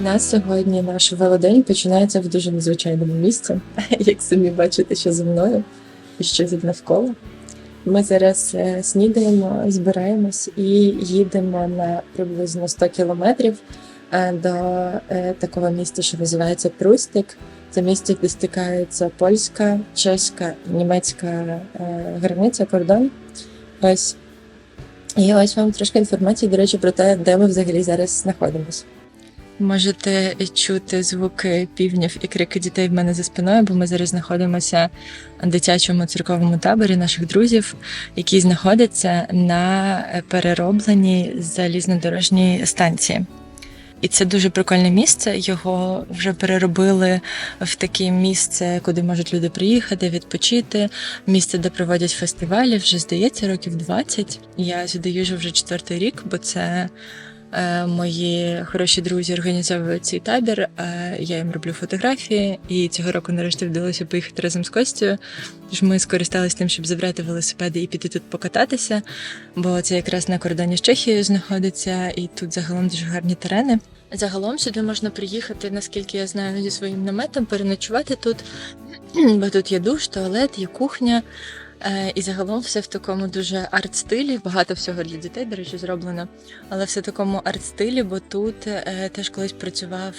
В нас сьогодні наш велодень починається в дуже незвичайному місці, як самі бачите, що зі мною і що тут навколо. Ми зараз е, снідаємо, збираємось і їдемо на приблизно 100 кілометрів е, до е, такого міста, що називається Прустик. Це місце, де стикаються польська, чеська, німецька границя, кордон. Ось. І ось вам трошки інформації, до речі, про те, де ми взагалі зараз знаходимося. Можете чути звуки півнів і крики дітей в мене за спиною, бо ми зараз знаходимося в дитячому церковному таборі наших друзів, який знаходиться на переробленій залізнодорожній станції. І це дуже прикольне місце. Його вже переробили в таке місце, куди можуть люди приїхати, відпочити. Місце, де проводять фестивалі, вже здається, років 20. Я сюди їжджу вже четвертий рік, бо це мої хороші друзі організовують цей табір. Е, я їм роблю фотографії, і цього року нарешті вдалося поїхати разом з Костю. Тож ми скористалися тим, щоб забрати велосипеди і піти тут покататися, бо це якраз на кордоні з Чехією знаходиться, і тут загалом дуже гарні терени. Загалом сюди можна приїхати, наскільки я знаю, зі своїм наметом, переночувати тут, бо тут є душ, туалет, є кухня. Е, І загалом все в такому дуже арт-стилі. Багато всього для дітей, до речі, зроблено. Але все в такому арт-стилі, бо тут е, теж колись працював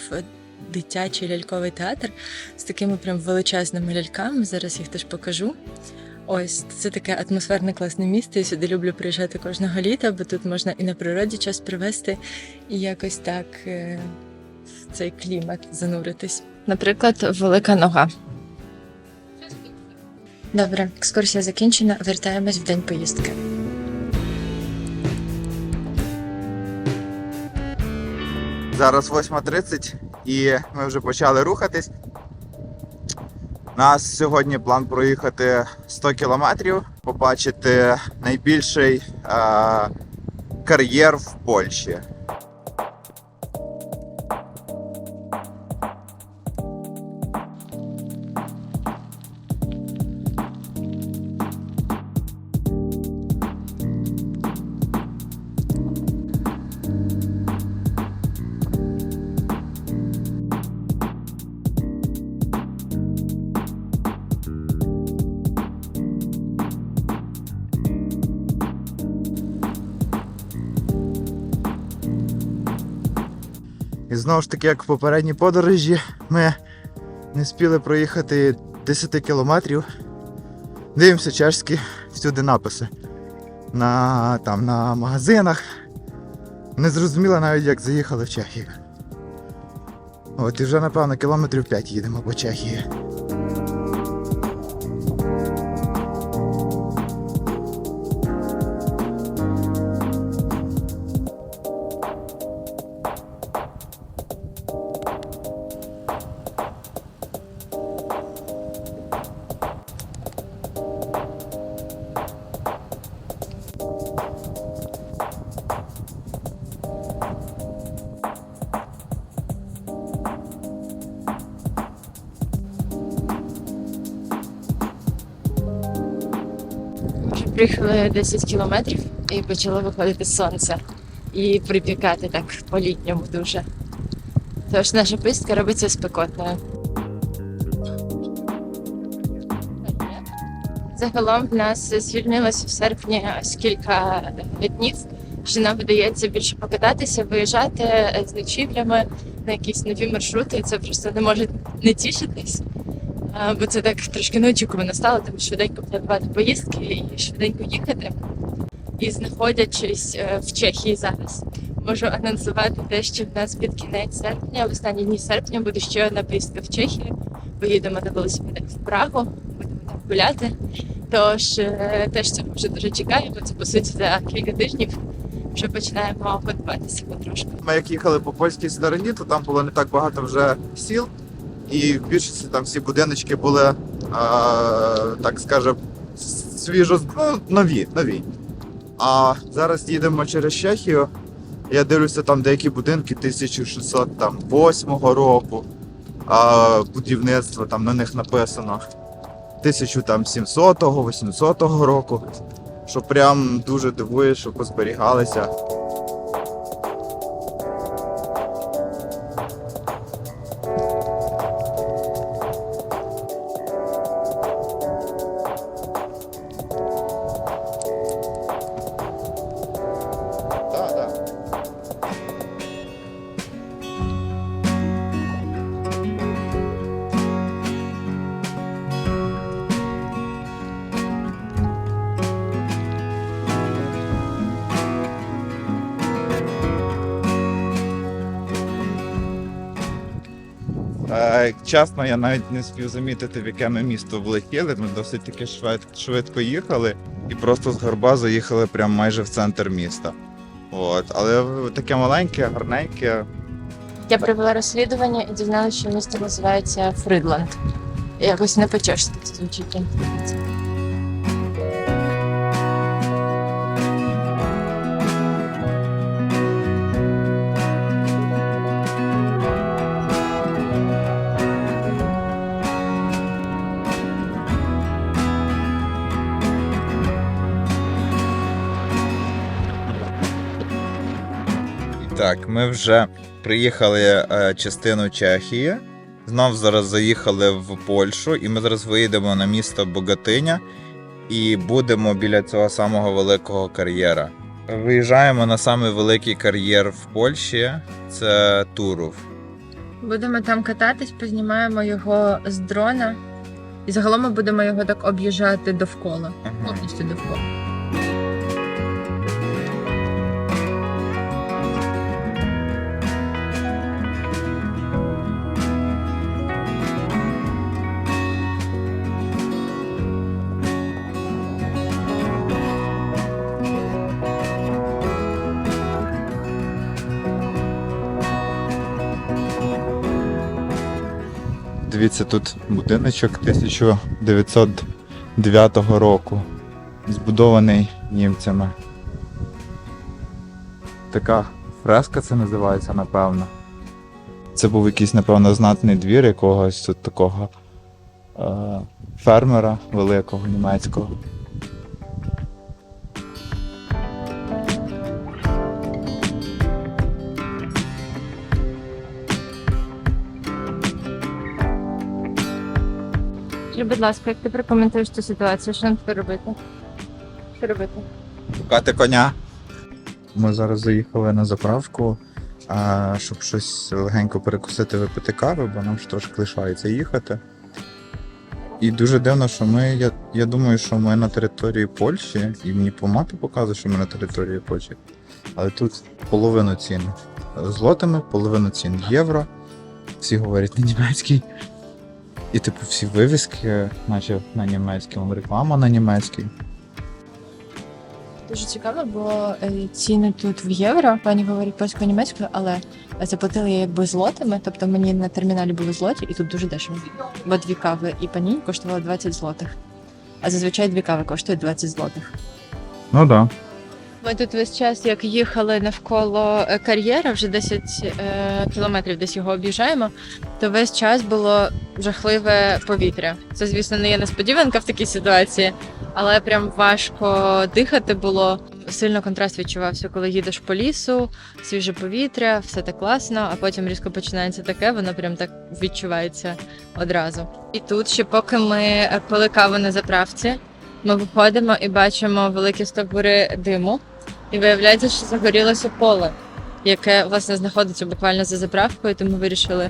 дитячий ляльковий театр з такими прям величезними ляльками. Зараз їх теж покажу. Ось це таке атмосферне класне місце. Я сюди люблю приїжджати кожного літа, бо тут можна і на природі час провести, і якось так е, в цей клімат зануритись. Наприклад, велика нога. Добре, екскурсія закінчена. Вертаємось в день поїздки. Зараз 8.30 і ми вже почали рухатись. У нас сьогодні план проїхати 100 кілометрів, побачити найбільший е, кар'єр в Польщі. Знову ж таки, як в попередній подорожі, ми не спіли проїхати 10 кілометрів. Дивимося чешські всюди написи. На, там, на магазинах. Не зрозуміло навіть, як заїхали в Чехію. От і вже, напевно, кілометрів 5 їдемо по Чехії. 10 кілометрів і почало виходити сонце і припікати так по-літньому дуже. Тож наша поїздка робиться спекотною. Загалом в нас звільнилося в серпні ось кілька днів, що нам видається більше покататися, виїжджати з ночівлями на якісь нові маршрути. Це просто не може не тішитись. Бо це так трошки неочікувано стало, тому швиденько планувати поїздки і швиденько їхати. І знаходячись е, в Чехії зараз, можу анонсувати те, що в нас під кінець серпня, в останні дні серпня буде ще одна поїздка в Чехію. Поїдемо на велосипедах в Прагу, будемо там гуляти. Тож е, теж цього вже дуже чекаємо. Це по суті за кілька тижнів вже починаємо готуватися потрошку. Ми як їхали по польській стороні, то там було не так багато вже сіл, і в більшості там всі будиночки були, е, так скажемо, свіжо, ну, нові, нові. А зараз їдемо через Чехію. Я дивлюся, там деякі будинки 1608 року, а будівництво там на них написано 1700-800 року. Що прям дуже дивує, що позберігалися. Я чесно, я навіть не спів замітити, в яке ми місто влетіли. Ми досить таки швид- швидко їхали і просто з горба заїхали прямо майже в центр міста. От, але таке маленьке, гарненьке. Я провела розслідування і дізналася, що місто називається Фридланд. Якось не по-чешськи звучить. Так, ми вже приїхали е, частину Чехії. Знов зараз заїхали в Польщу, і ми зараз виїдемо на місто Богатиня і будемо біля цього самого великого кар'єра. Виїжджаємо на самий великий кар'єр в Польщі. Це Туров. Будемо там кататись, познімаємо його з дрона. І загалом ми будемо його так об'їжджати довкола. Повністю довкола. Дивіться, тут будиночок 1909 року. Збудований німцями. Така фреска це називається, напевно. Це був якийсь, напевно, знатний двір якогось тут такого е- фермера великого німецького. Будь ласка, як ти прокоментуєш цю ситуацію? Що нам тепер робити? Що робити? Шукати коня. Ми зараз заїхали на заправку, а, щоб щось легенько перекусити, випити кави, бо нам ж трошки лишається їхати. І дуже дивно, що ми. Я, я думаю, що ми на території Польщі, і мені по мапі показує, що ми на території Польщі. Але тут половину цін злотими, половину цін євро. Всі говорять на німецький. І, типу, всі вивіски, наче на німецькому, реклама на німецькій. Дуже цікаво, бо е, ціни тут в євро. Пані говорить польською німецькою, але заплатили я якби злотими. Тобто мені на терміналі були злоті, і тут дуже дешево. Бо дві кави і пані коштували 20 злотих. А зазвичай дві кави коштують 20 злотих. Ну так. Да. Ми тут весь час, як їхали навколо е, кар'єра, вже 10 е, кілометрів десь його об'їжджаємо, то весь час було жахливе повітря. Це, звісно, не є несподіванка в такій ситуації, але прям важко дихати було. Сильно контраст відчувався, коли їдеш по лісу, свіже повітря, все так класно, а потім різко починається таке, воно прям так відчувається одразу. І тут ще поки ми пили каву на заправці, ми виходимо і бачимо великі стовбури диму, і виявляється, що загорілося поле, яке власне знаходиться буквально за заправкою. Тому вирішили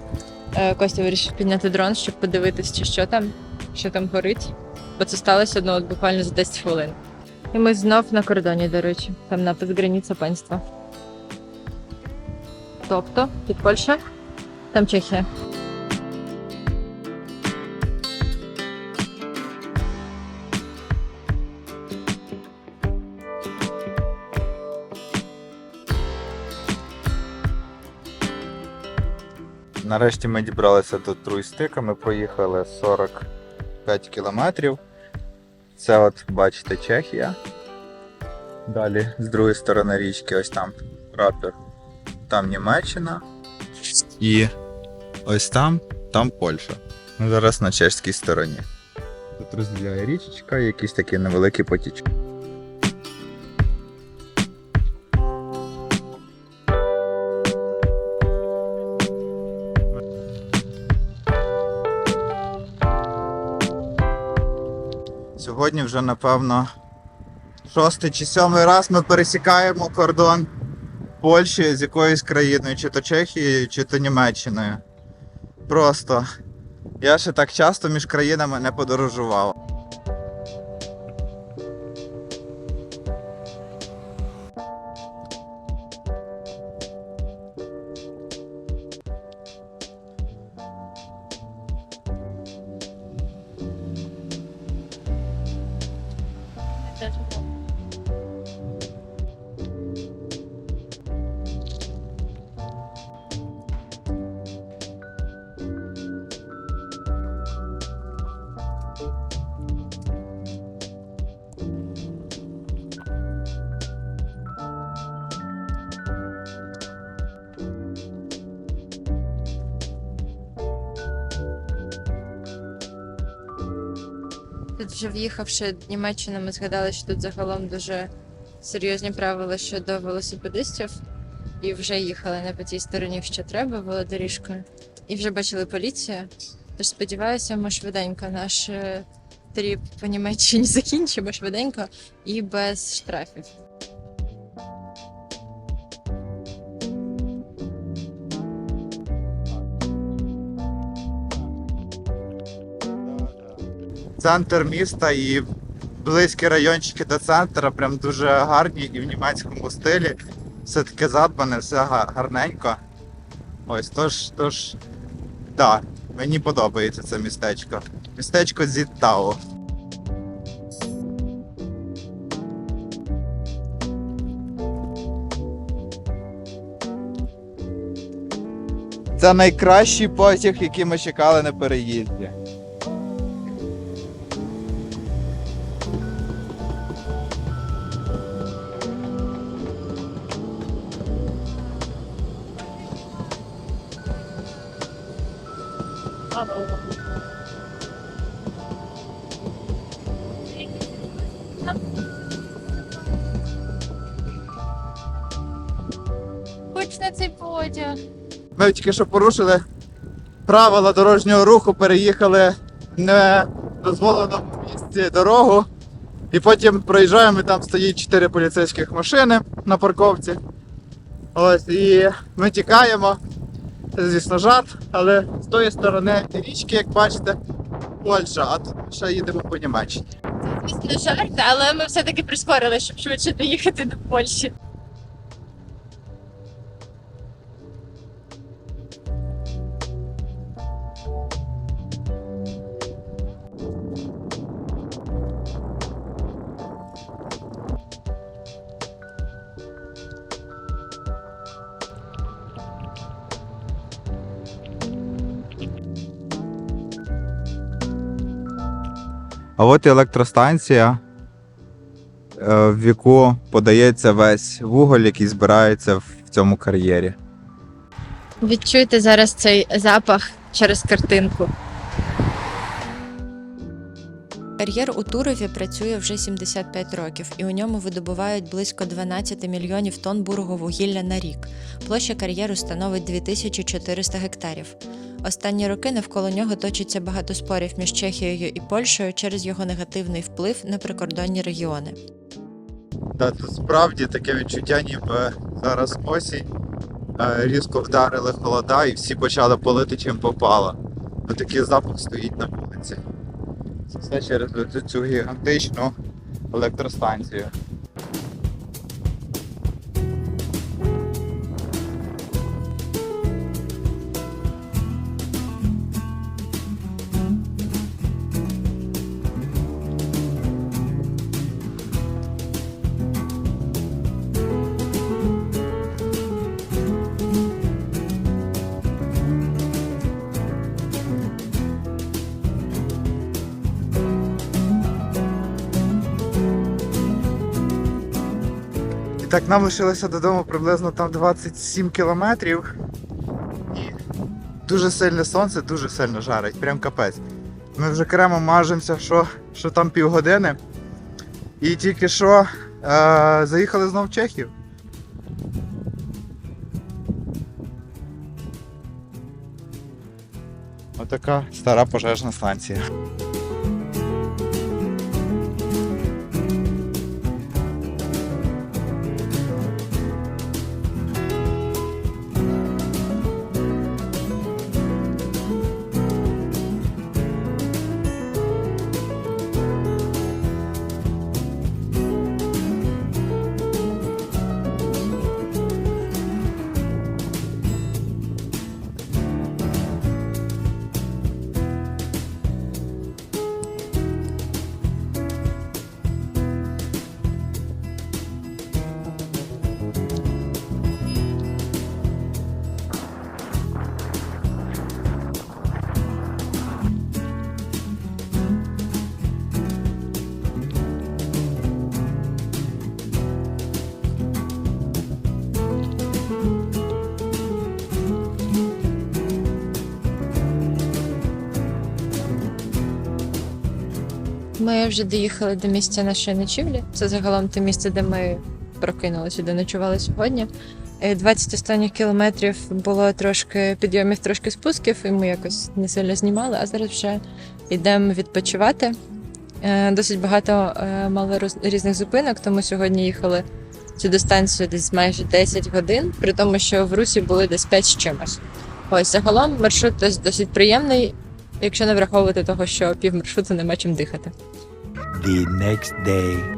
е, Костя вирішив підняти дрон, щоб подивитись, чи що там, що там горить. Бо це сталося ну, от буквально за 10 хвилин. І ми знов на кордоні, до речі, там напис границя панства. Тобто, під Польща, там Чехія. Нарешті ми дібралися до Труйстика, ми проїхали 45 кілометрів. Це от, бачите, Чехія. Далі з другої сторони річки, ось там прапор. Там Німеччина. І ось там, там Польща. Ми зараз на чеській стороні. Тут розділяє річечка якийсь такий невеликий потічок. Вже, напевно, шостий чи сьомий раз ми пересікаємо кордон Польщі з якоюсь країною, чи то Чехією, чи то Німеччиною. Просто я ще так часто між країнами не подорожував. Тут вже в'їхавши до Німеччину, ми згадали, що тут загалом дуже серйозні правила щодо велосипедистів. І вже їхали не по тій стороні, що треба, велодоріжкою. І вже бачили поліцію. Тож сподіваюся, ми швиденько наш е, тріп по Німеччині закінчимо швиденько і без штрафів. Центр міста і близькі райончики до центра прям дуже гарні і в німецькому стилі. Все таке задбане, все гарненько. Ось тож, тож, так, мені подобається це містечко. Містечко Зіттау. Це найкращий потяг, який ми чекали на переїзді. Ми тільки що порушили правила дорожнього руху, переїхали в недозволеному місці дорогу. І потім проїжджаємо, і там стоїть чотири поліцейських машини на парковці. Ось, і ми тікаємо. Це, звісно, жарт, але з тої сторони річки, як бачите, Польща, а тут ще їдемо по Німеччині. Це, Звісно, жарт, але ми все-таки прискорили, щоб швидше доїхати до Польщі. А от електростанція, е, в яку подається весь вуголь, який збирається в цьому кар'єрі. Відчуйте зараз цей запах через картинку. Кар'єр у Турові працює вже 75 років, і у ньому видобувають близько 12 мільйонів тонн бурого вугілля на рік. Площа кар'єру становить 2400 гектарів. Останні роки навколо нього точиться багато спорів між Чехією і Польщею через його негативний вплив на прикордонні регіони. Та тут справді таке відчуття, ніби зараз осінь, е, різко вдарили холода і всі почали полити чим попало. Такий запах стоїть на вулиці. Це через цю гігантичну електростанцію. Так нам лишилося додому приблизно там 27 кілометрів. І дуже сильне сонце, дуже сильно жарить, прям капець. Ми вже кремо мажемося, що, що там півгодини. І тільки що е, заїхали знов в Чехів. Отака стара пожежна станція. Ми вже доїхали до місця нашої ночівлі. Це загалом те місце, де ми прокинулися, де ночували сьогодні. Е, 20 останніх кілометрів було трошки підйомів, трошки спусків, і ми якось не сильно знімали, а зараз вже йдемо відпочивати. Е, Досить багато е, мали різних зупинок, тому сьогодні їхали цю дистанцію десь майже 10 годин, при тому, що в Русі були десь 5 з чимось. Ось загалом маршрут дос- досить приємний, якщо не враховувати того, що пів маршруту нема чим дихати. the next day.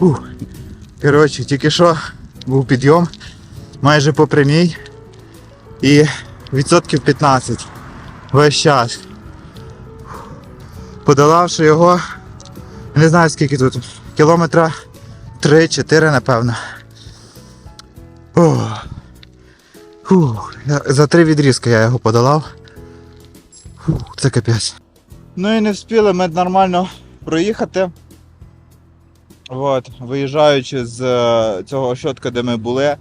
Ух. Коротше, тільки що був підйом майже по прямій і відсотків 15 весь час. Подолавши його, не знаю скільки тут, кілометра 3-4, напевно. Ох. Фух. За три відрізки я його подолав. Фух, це капець. Ну і не встигли ми нормально проїхати. От, виїжджаючи з е, цього ощадка, де ми були,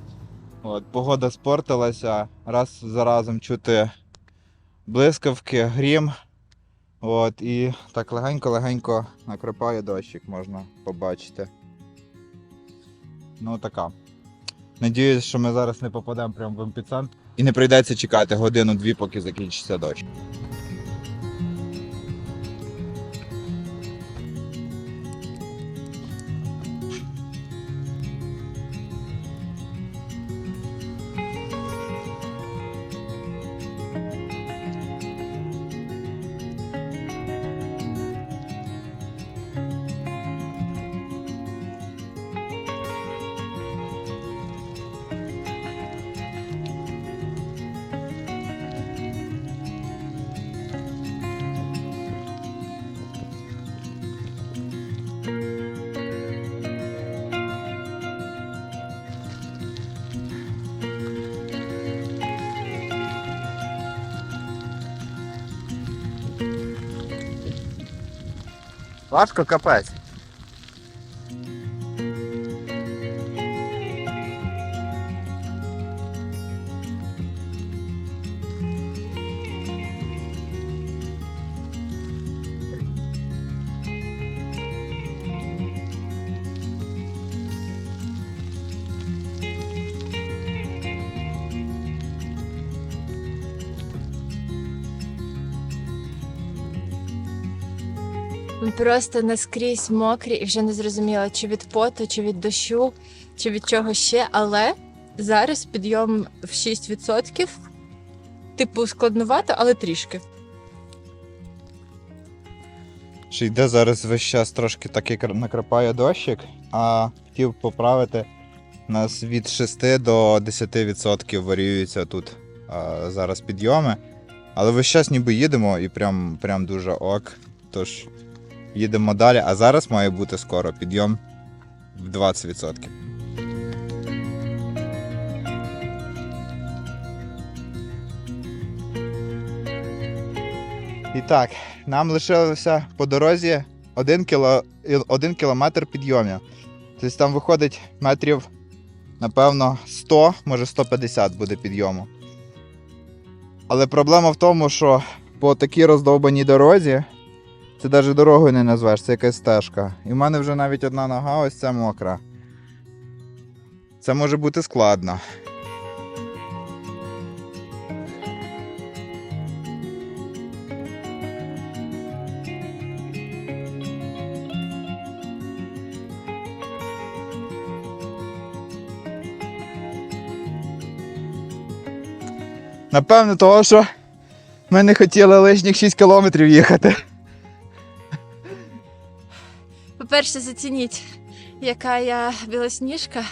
от, погода спортилася, раз за разом чути блискавки, грім. От, і так легенько-легенько накрапає дощик, можна побачити. Ну така. Надіюсь, що ми зараз не попадемо прямо в епіцентр. І не прийдеться чекати годину-дві, поки закінчиться дощ. Важко капець. Ми просто наскрізь мокрі і вже не зрозуміла, чи від поту, чи від дощу, чи від чого ще. Але зараз підйом в 6%. Типу, складнувато, але трішки. Ще йде зараз весь час трошки так як накрапає дощик, а хотів поправити. Нас від 6 до 10% варіюються тут а, зараз підйоми. Але весь час ніби їдемо і прям, прям дуже ок. Тож їдемо далі, а зараз має бути скоро підйом в 20%. І так, нам лишилося по дорозі 1, кіло, 1 кілометр підйомів. Тобто там виходить метрів, напевно, 100, може 150 буде підйому. Але проблема в тому, що по такій роздовбаній дорозі це навіть дорогою не назвеш, це якась стежка. І в мене вже навіть одна нога ось ця мокра. Це може бути складно. Напевно, того, що ми не хотіли лишніх 6 кілометрів їхати. По-перше, зацініть, яка я білосніжка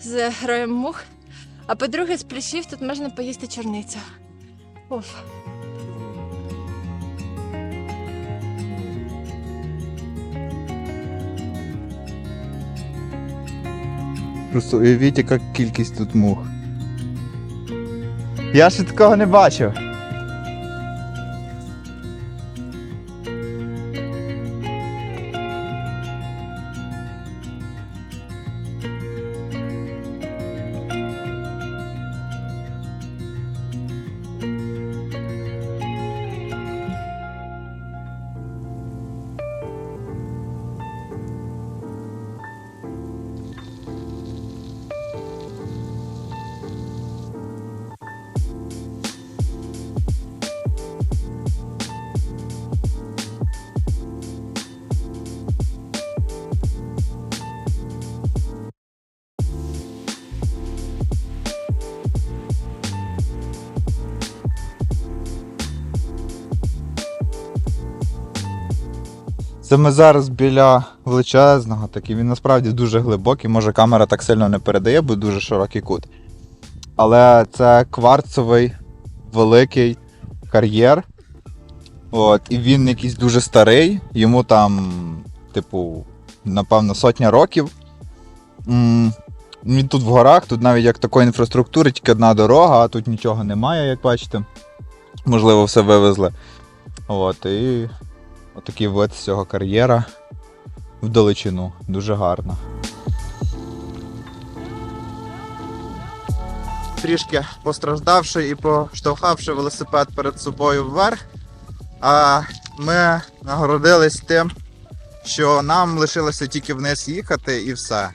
з героєм мух. А по-друге, з плющів тут можна поїсти чорницю. Уф. Просто уявіть, яка кількість тут мух. Я ще такого не бачив. Це ми зараз біля величезного, такий він насправді дуже глибокий. Може камера так сильно не передає, бо дуже широкий кут. Але це кварцовий великий кар'єр. От, і він якийсь дуже старий, йому там, типу, напевно, сотня років. Він тут в горах, тут навіть як такої інфраструктури, тільки одна дорога, а тут нічого немає, як бачите. Можливо, все вивезли. От, і отакий вид з цього кар'єра вдалечину. Дуже гарно. Трішки постраждавши і поштовхавши велосипед перед собою вверх, а ми нагородились тим, що нам лишилося тільки вниз їхати і все.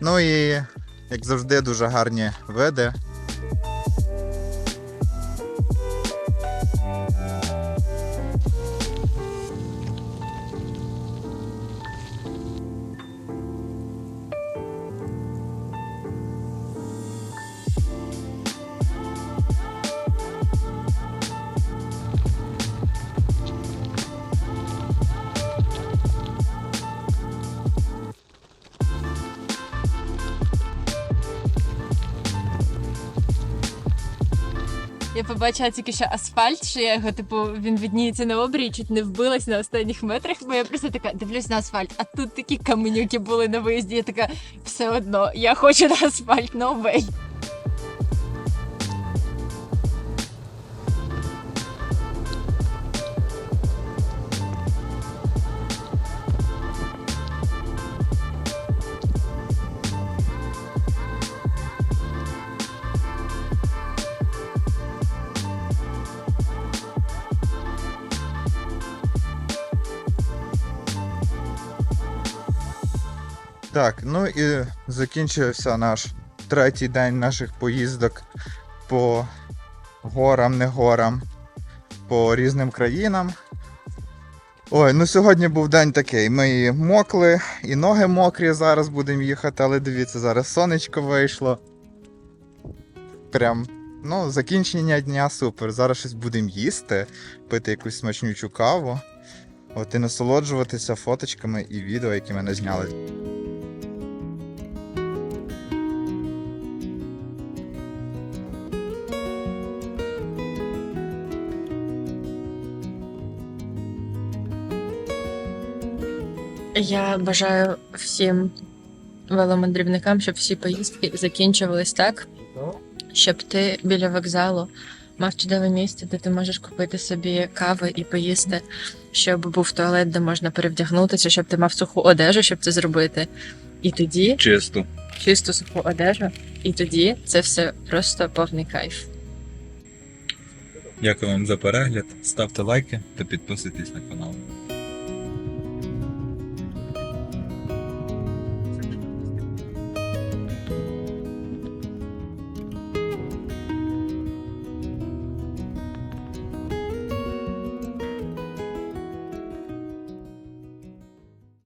Ну і, як завжди, дуже гарні види. Побачила тільки що асфальт, що я його, типу, він відніється на обрії, чуть не вбилась на останніх метрах, бо я просто така дивлюсь на асфальт, а тут такі каменюки були на виїзді. Я така, все одно, я хочу на асфальт, no Так, ну і закінчився наш третій день наших поїздок по горам, не горам, по різним країнам. Ой, ну сьогодні був день такий. Ми і мокли, і ноги мокрі зараз будемо їхати, але дивіться, зараз сонечко вийшло. Прям, ну, закінчення дня супер. Зараз щось будемо їсти, пити якусь смачнючу каву. От і насолоджуватися фоточками і відео, які ми не зняли. Я бажаю всім веломандрівникам, щоб всі поїздки закінчувались так, щоб ти біля вокзалу мав чудове місце, де ти можеш купити собі кави і поїсти, щоб був туалет, де можна перевдягнутися, щоб ти мав суху одежу, щоб це зробити. І тоді Чисто. чисту суху одежу, і тоді це все просто повний кайф. Дякую вам за перегляд. Ставте лайки та підписуйтесь на канал.